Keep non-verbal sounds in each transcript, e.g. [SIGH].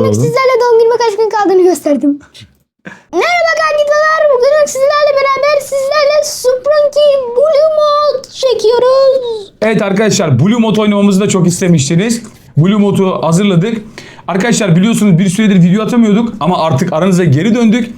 Bugün Soralım. sizlerle doğum günüme kaç gün kaldığını gösterdim. [LAUGHS] Merhaba kankiler. Bugün sizlerle beraber sizlerle Sprunky Blue Mode çekiyoruz. Evet arkadaşlar Blue Moto oynamamızı da çok istemiştiniz. Blue Moto'u hazırladık. Arkadaşlar biliyorsunuz bir süredir video atamıyorduk ama artık aranıza geri döndük.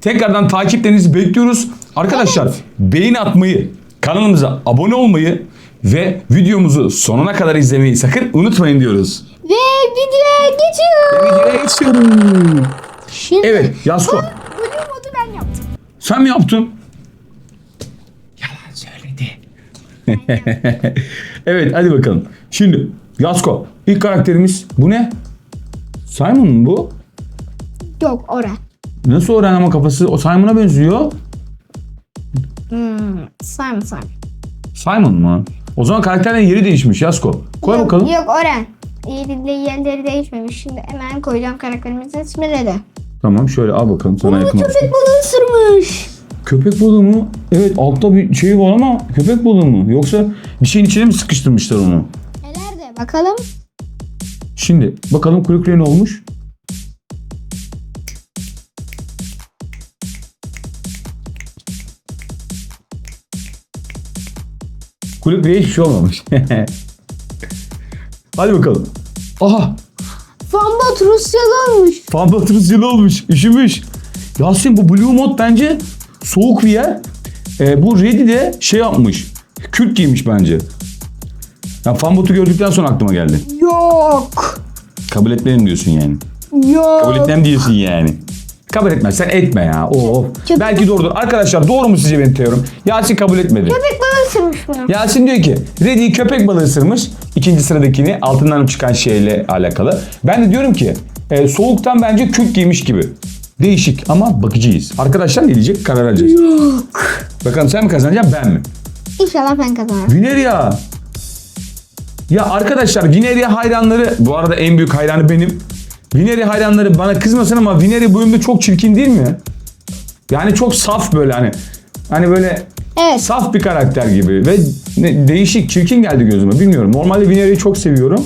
Tekrardan takiplerinizi bekliyoruz. Arkadaşlar beğeni atmayı, kanalımıza abone olmayı ve videomuzu sonuna kadar izlemeyi sakın unutmayın diyoruz. Ve videoya geçiyoruz. Videoya geçiyorum. Şimdi Evet Yasko Blue Mode'u ben yaptım. sen mi yaptın? Yalan söyledi. [LAUGHS] evet hadi bakalım. Şimdi Yasko ilk karakterimiz bu ne? Simon mu bu? Yok ora. Nasıl öğren ama kafası o Simon'a benziyor. Hmm, Simon Simon. Simon mu? O zaman karakterlerin yeri değişmiş Yasko. Koy yok, bakalım. Yok Oren. Yeri, yerleri değişmemiş. Şimdi hemen koyacağım karakterimizin ismini de. Tamam şöyle al bakalım sana Bunu yakın köpek balığı ısırmış. Köpek balığı mı? Evet altta bir şey var ama köpek balığı mı? Yoksa bir şeyin içine mi sıkıştırmışlar onu? Nelerde bakalım. Şimdi bakalım kulüp ne olmuş? Kulüp hiçbir şey olmamış. [LAUGHS] Hadi bakalım. Aha! Fambot Rusyalı olmuş. Fanbatırız yılı olmuş. Üşümüş. Yasin bu Blue Mod bence soğuk bir yer. Ee, bu Reddy de şey yapmış. Kürk giymiş bence. Ya Fanbot'u gördükten sonra aklıma geldi. Yok. Kabul etmedim diyorsun yani. Yok. Kabul etmem diyorsun yani. Kabul etmezsen etme ya. Oo. Köpek- Belki doğrudur. Arkadaşlar doğru mu sizce benim teorim? Yasin kabul etmedi. Köpek balığı ısırmış bunu. Yasin diyor ki Reddy'yi köpek balığı ısırmış. İkinci sıradakini altından çıkan şeyle alakalı. Ben de diyorum ki e, soğuktan bence kürk giymiş gibi. Değişik ama bakıcıyız. Arkadaşlar ne diyecek karar vereceğiz. Yok. Bakalım sen mi kazanacaksın ben mi? İnşallah ben kazanırım. Vineria. Ya arkadaşlar Vineria hayranları bu arada en büyük hayranı benim. Vineria hayranları bana kızmasın ama Vineria bu bölümde çok çirkin değil mi? Yani çok saf böyle hani. Hani böyle Evet. saf bir karakter gibi ve ne, değişik, çirkin geldi gözüme. Bilmiyorum. Normalde Vineria'yı çok seviyorum.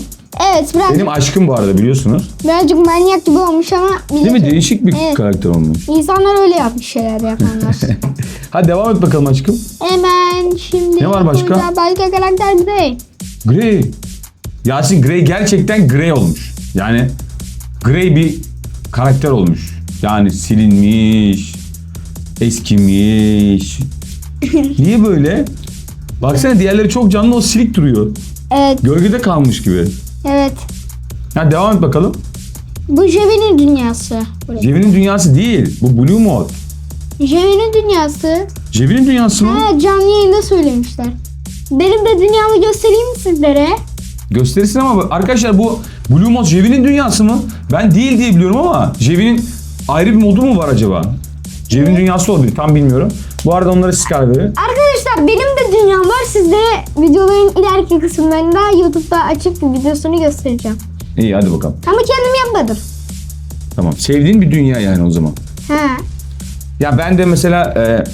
Evet biraz, Benim aşkım bu arada biliyorsunuz. birazcık manyak gibi olmuş ama Değil mi? millet- Değişik bir Evet. karakter olmuş. İnsanlar öyle yapmış şeyler yapanlar. [LAUGHS] Hadi devam et bakalım aşkım. Hemen şimdi Ne var başka? burada başka karakter de. Grey. Yasin Grey gerçekten Grey olmuş. Yani Grey bir karakter olmuş. Yani silinmiş, eskimiş. [LAUGHS] Niye böyle? Baksana diğerleri çok canlı o silik duruyor. Evet, Gölgede kalmış gibi. evet. Ha devam et bakalım. Bu Jevi'nin dünyası. Burası. Cevi'nin dünyası değil. Bu Blue Mode. Jevi'nin dünyası. Cevi'nin dünyası mı? Ha, canlı yayında söylemişler. Benim de dünyamı göstereyim mi sizlere? Gösterirsin ama arkadaşlar bu Blue Mode Cevi'nin dünyası mı? Ben değil diye biliyorum ama Cevi'nin ayrı bir modu mu var acaba? Cevi'nin dünyası olabilir tam bilmiyorum. Bu arada onlara siz karar verin. Arkadaşlar benim de dünyam var. Sizlere videoların ileriki kısımlarında YouTube'da açıp videosunu göstereceğim. İyi hadi bakalım. Ama kendim yapmadım. Tamam. Sevdiğin bir dünya yani o zaman. Ha. Ya ben de mesela e,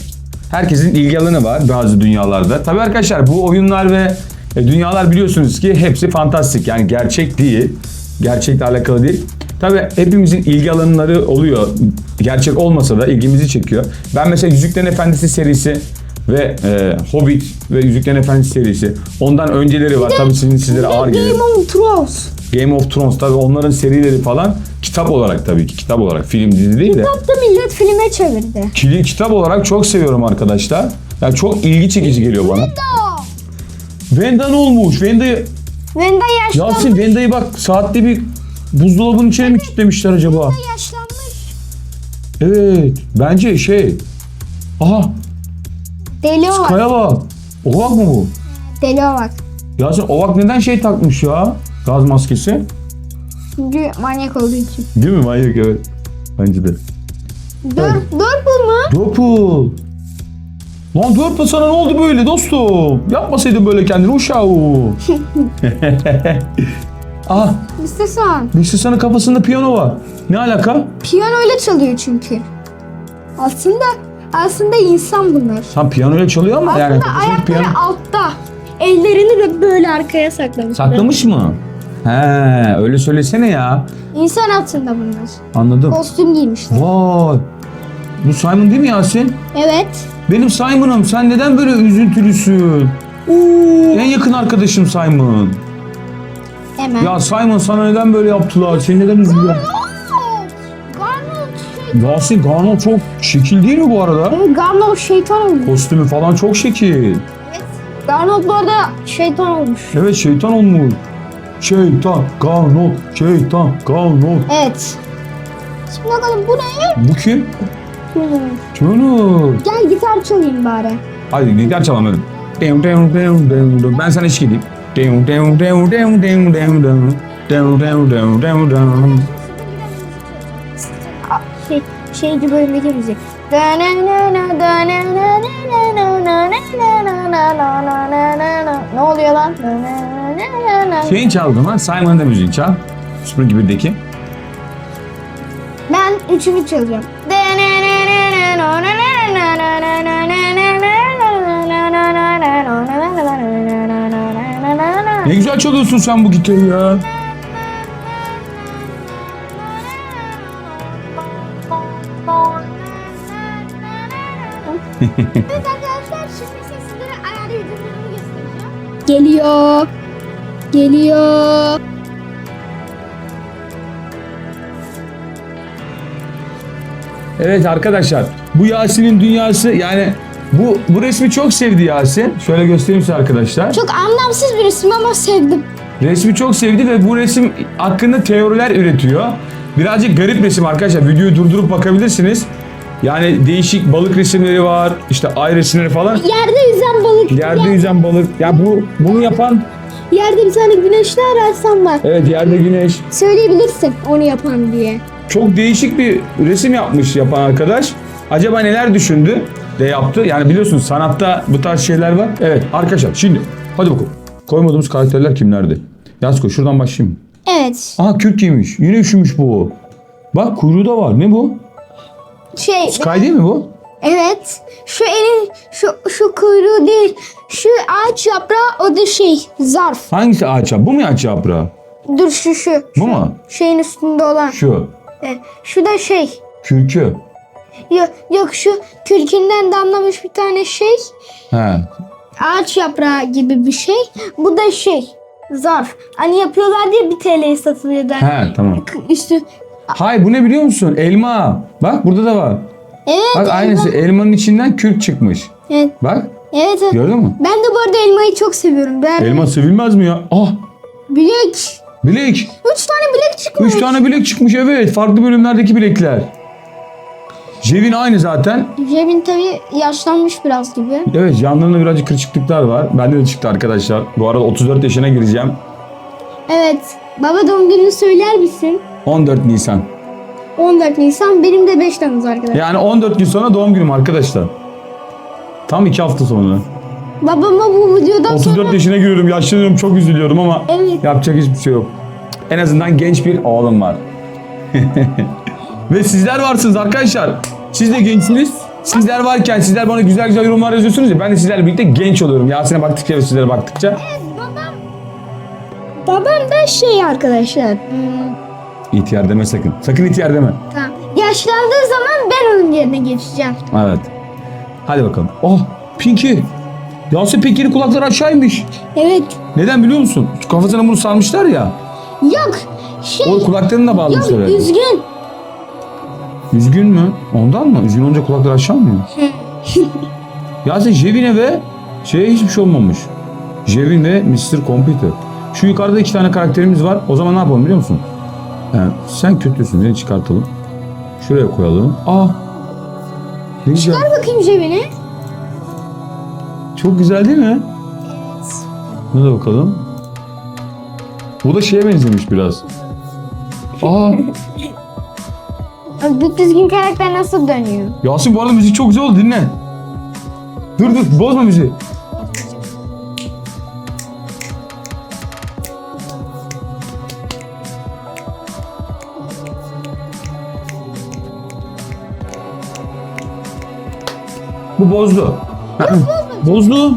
herkesin ilgi alanı var bazı dünyalarda. Tabii arkadaşlar bu oyunlar ve e, dünyalar biliyorsunuz ki hepsi fantastik. Yani gerçek değil. Gerçekle alakalı değil. Tabii hepimizin ilgi alanları oluyor. Gerçek olmasa da ilgimizi çekiyor. Ben mesela Yüzüklerin Efendisi serisi ve e, Hobbit ve Yüzüklerin Efendisi serisi. Ondan önceleri var. Tabii sizin sizlere ağır gelir. Game of Thrones. Game of Thrones tabii onların serileri falan kitap olarak tabii ki kitap olarak film dizi değil de. Kitap da millet filme çevirdi. Kili kitap olarak çok seviyorum arkadaşlar. Yani çok ilgi çekici geliyor bana. Venda ne olmuş? Venda'yı... Venda yaşlanmış. Yasin Venda'yı bak saatte bir buzdolabının içine mi kilitlemişler acaba? yaşlanmış. Evet. Bence şey... Aha Deli o bak. Kaya bak. Ovak mı bu? Deli o bak. Yasin Ovak neden şey takmış ya? Gaz maskesi. Çünkü manyak olduğu için. Değil mi? Manyak evet. Bence de. Dör, Dörpül mü? Dörpul. Lan Dörpul sana ne oldu böyle dostum? Yapmasaydın böyle kendini uşağım. [LAUGHS] Aha İstesen. Büşra'nın kafasında piyano var. Ne alaka? Piyano öyle çalıyor çünkü. Aslında aslında insan bunlar. Sen piyanoyla çalıyor ama yani Aslında kafasında ayakları piyano... altta. Ellerini de böyle arkaya saklamış. Saklamış mı? He öyle söylesene ya. İnsan altında bunlar. Anladım. Kostüm giymişler. Vay. Bu Simon değil mi Yasin? Evet. Benim Simon'ım. Sen neden böyle üzüntülüsün? En yakın arkadaşım Simon. Hemen. Ya Simon sana neden böyle yaptılar? Seni neden üzüldüler? Garnold şey. Yasin Garnol çok şekil değil mi bu arada? Evet, Garnold şeytan olmuş. Kostümü falan çok şekil. Evet. Garnold bu arada şeytan olmuş. Evet şeytan olmuş. Şeytan, Garnol, şeytan, Garnol. Evet. Şimdi bakalım bu ne? Bu kim? Hmm. Tünür. Gel gitar çalayım bari. Hadi gitar çalalım hadi. Deum, deum, deum, deum, deum. Ben sana eşlik edeyim. Deum, deum, deum, deum, deum, deum. Deum, deum, deum, deum, deum. Aa, Şey, şeyci bölümdeki müzik. Ne oluyor lan? Şeyin çaldın ha? Simon'ın da müziğini çal. Süpür gibideki. Ben üçümü çalacağım. Ne güzel çalıyorsun sen bu gitarı ya. Evet arkadaşlar şimdi sizlere ayarlı videolarımı göstereceğim. Geliyor. Geliyor. Evet arkadaşlar bu Yasin'in dünyası yani bu bu resmi çok sevdi Yasin. Şöyle göstereyim size arkadaşlar. Çok anlamsız bir resim ama sevdim. Resmi çok sevdi ve bu resim hakkında teoriler üretiyor. Birazcık garip resim arkadaşlar. Videoyu durdurup bakabilirsiniz. Yani değişik balık resimleri var. işte ay resimleri falan. Yerde yüzen balık. Yerde Yer- yüzen balık. Ya bu bunu yapan Yerde bir tane güneşli ararsam var. evet yerde güneş. Söyleyebilirsin onu yapan diye. Çok değişik bir resim yapmış yapan arkadaş. Acaba neler düşündü de yaptı? Yani biliyorsunuz sanatta bu tarz şeyler var. Evet arkadaşlar şimdi hadi bakalım. Koymadığımız karakterler kimlerdi? Yasko şuradan başlayayım. Evet. Aha kürk giymiş. Yine üşümüş bu. Bak kuyruğu da var. Ne bu? Şey Sky değil mi bu? evet. Şu elin şu şu kuyruğu değil. Şu ağaç yaprağı o da şey zarf. Hangisi ağaç yaprağı? Bu mu ağaç yaprağı? Dur şu şu. Bu mu? Şeyin üstünde olan. Şu. Evet. Şu da şey. Kürkü. Yok, yok şu kürkünden damlamış bir tane şey. He. Ağaç yaprağı gibi bir şey. Bu da şey. Zarf. Hani yapıyorlar diye bir TL'ye satılıyor. He tamam. Üstü. Hay bu ne biliyor musun? Elma. Bak burada da var. Evet. Bak elma. aynısı. Elmanın içinden kürk çıkmış. Evet. Bak. Evet. evet. Gördün mü? Ben de bu arada elmayı çok seviyorum. Ben Elma sevilmez mi ya? Ah bilek. bilek. Üç tane bilek çıkmış. Üç tane bilek çıkmış evet. Farklı bölümlerdeki bilekler. Jevin aynı zaten. Cebin tabii yaşlanmış biraz gibi. Evet yanlarında birazcık kırışıklıklar var. Bende de çıktı arkadaşlar. Bu arada 34 yaşına gireceğim. Evet. Baba doğum gününü söyler misin? 14 Nisan. 14 Nisan. Benim de 5 Temmuz arkadaşlar. Yani 14 gün sonra doğum günüm arkadaşlar. Tam 2 hafta sonra. Babama bu videodan 34 sonra... yaşına giriyorum. Yaşlanıyorum çok üzülüyorum ama Evet. yapacak hiçbir şey yok. En azından genç bir oğlum var. [LAUGHS] Ve sizler varsınız arkadaşlar. Siz de gençsiniz. Sizler varken sizler bana güzel güzel yorumlar yazıyorsunuz ya ben de sizlerle birlikte genç oluyorum. Yasin'e baktıkça ve sizlere baktıkça. Babam... Babam da şey arkadaşlar. Hmm, İhtiyar deme sakın. Sakın ihtiyar deme. tamam. Yaşlandığı zaman ben onun yerine geçeceğim. Evet. Hadi bakalım. Oh Pinky. Yasin Pinky'nin kulakları aşağıymış. Evet. Neden biliyor musun? Kafasına bunu sarmışlar ya. Yok. Şey... O kulaklarını da Yok bağlamışlar herhalde. üzgün. Üzgün mü? Ondan mı? Üzgün olunca kulakları aşağı mı? Yasin [LAUGHS] Jevine ve şeye hiçbir şey olmamış. Jevin ve Mr. Computer. Şu yukarıda iki tane karakterimiz var. O zaman ne yapalım biliyor musun? Yani sen kötüsün. Seni çıkartalım. Şuraya koyalım. Aa. Ne güzel. Ver bakayım cebine. Çok güzel değil mi? Buna da bakalım. Bu da şeye benzemiş biraz. Aa. [LAUGHS] Bu düzgün karakter nasıl dönüyor? Yasin bu arada müzik çok güzel oldu dinle. Dur dur bozma müziği. Bu bozdu. Bozdu.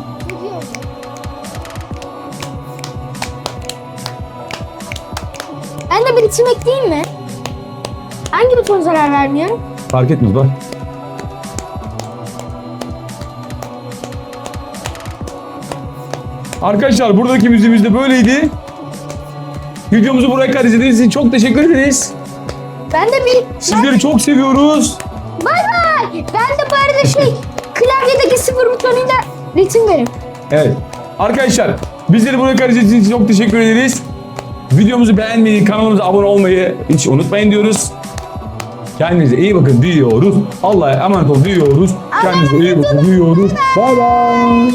F değil mi? Hangi buton zarar vermiyor? Fark etmez bak. Arkadaşlar buradaki müziğimiz de böyleydi. Videomuzu buraya kadar izlediğiniz için çok teşekkür ederiz. Ben de bir... Sizleri çok seviyoruz. Bay bay. Ben de bu arada şey [LAUGHS] klavyedeki sıfır butonuyla ritim verim. Evet. Arkadaşlar bizleri buraya kadar izlediğiniz için çok teşekkür ederiz. Videomuzu beğenmeyi, kanalımıza abone olmayı hiç unutmayın diyoruz. Kendinize iyi bakın diyoruz. Allah'a emanet olun diyoruz. Kendinize iyi bakın diyoruz. Bay bay.